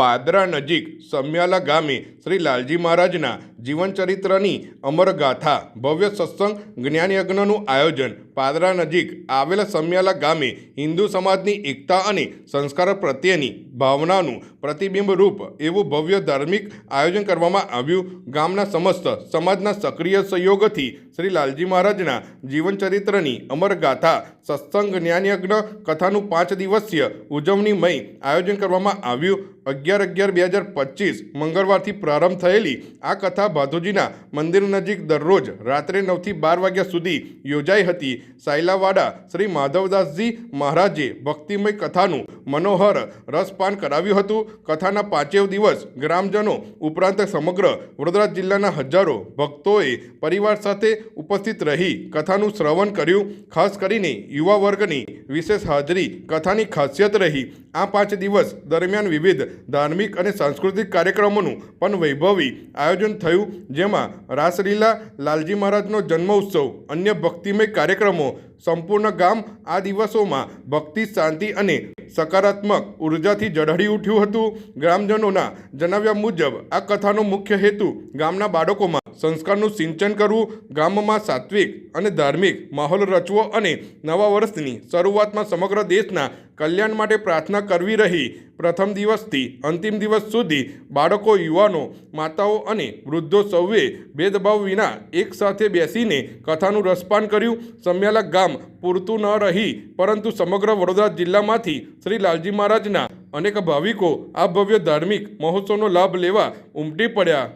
પાદરા નજીક સમ્યાલા ગામે શ્રી લાલજી મહારાજના જીવનચરિત્રની અમરગાથા, ભવ્ય સત્સંગ, જ્ઞાનયજ્ઞનું આયોજન, પાદરા નજીક આવેલા સમ્યાલા ગામે હિન્દુ સમાજની એકતા અને સંસ્કાર પ્રત્યેની ભાવનાનું પ્રતિબિંબ રૂપ એવું ભવ્ય ધાર્મિક આયોજન કરવામાં આવ્યું. ગામના સમસ્ત સમાજના સક્રિય સહયોગથી શ્રી લાલજી મહારાજના જીવનચરિત્રની અમરગાથા, સત્સંગ, જ્ઞાનયજ્ઞ, કથાનું પાંચ દિવસીય ઉજવણીમય આયોજન કરવામાં આવ્યું. અગિયાર અગિયાર બે હજાર પચીસ મંગળવારથી પ્રારંભ થયેલી આ કથા ભાદોજીના મંદિર નજીક દરરોજ રાત્રે નવથી બાર વાગ્યા સુધી યોજાઈ હતી. સાયલાવાડા શ્રી માધવદાસજી મહારાજે ભક્તિમય કથાનું મનોહર રસપાન કરાવ્યું હતું. કથાના પાંચેવ દિવસ ગ્રામજનો ઉપરાંત સમગ્ર વડોદરા જિલ્લાના હજારો ભક્તોએ પરિવાર સાથે ઉપસ્થિત રહી કથાનું શ્રવણ કર્યું. ખાસ કરીને યુવા વર્ગની વિશેષ હાજરી કથાની ખાસિયત રહી. આ પાંચ દિવસ દરમિયાન વિવિધ ધાર્મિક અને સાંસ્કૃતિક કાર્યક્રમોનું પણ વૈભવી આયોજન થયું. જેમાં રાસલીલા લાલજી મહારાજનો જન્મ ઉત્સવ અન્ય ભક્તિમય કાર્યક્રમો સંપૂર્ણ ગામ આ દિવસોમાં ભક્તિ, શાંતિ અને સકારાત્મક ઉર્જાથી ઝળહળી ઉઠ્યું હતું. ગ્રામજનોના જણાવ્યા મુજબ, આ કથાનો મુખ્ય હેતુ ગામના બાળકોમાં સંસ્કારનું સિંચન કરવું, ગામમાં સાત્વિક અને ધાર્મિક માહોલ રચવો અને નવા વર્ષની શરૂઆતમાં સમગ્ર દેશના કલ્યાણ માટે પ્રાર્થના કરવી રહી. પ્રથમ દિવસથી અંતિમ દિવસ સુધી બાળકો, યુવાનો, માતાઓ અને વૃદ્ધો સૌએ ભેદભાવ વિના એકસાથે બેસીને કથાનું રસપાન કર્યું. સમ્યાલા ગામ પૂરતું ન રહી, પરંતુ સમગ્ર વડોદરા જિલ્લામાંથી શ્રી લાલજી મહારાજના અનેક ભાવિકો આ ભવ્ય ધાર્મિક મહોત્સવનો લાભ લેવા ઉમટી પડ્યા.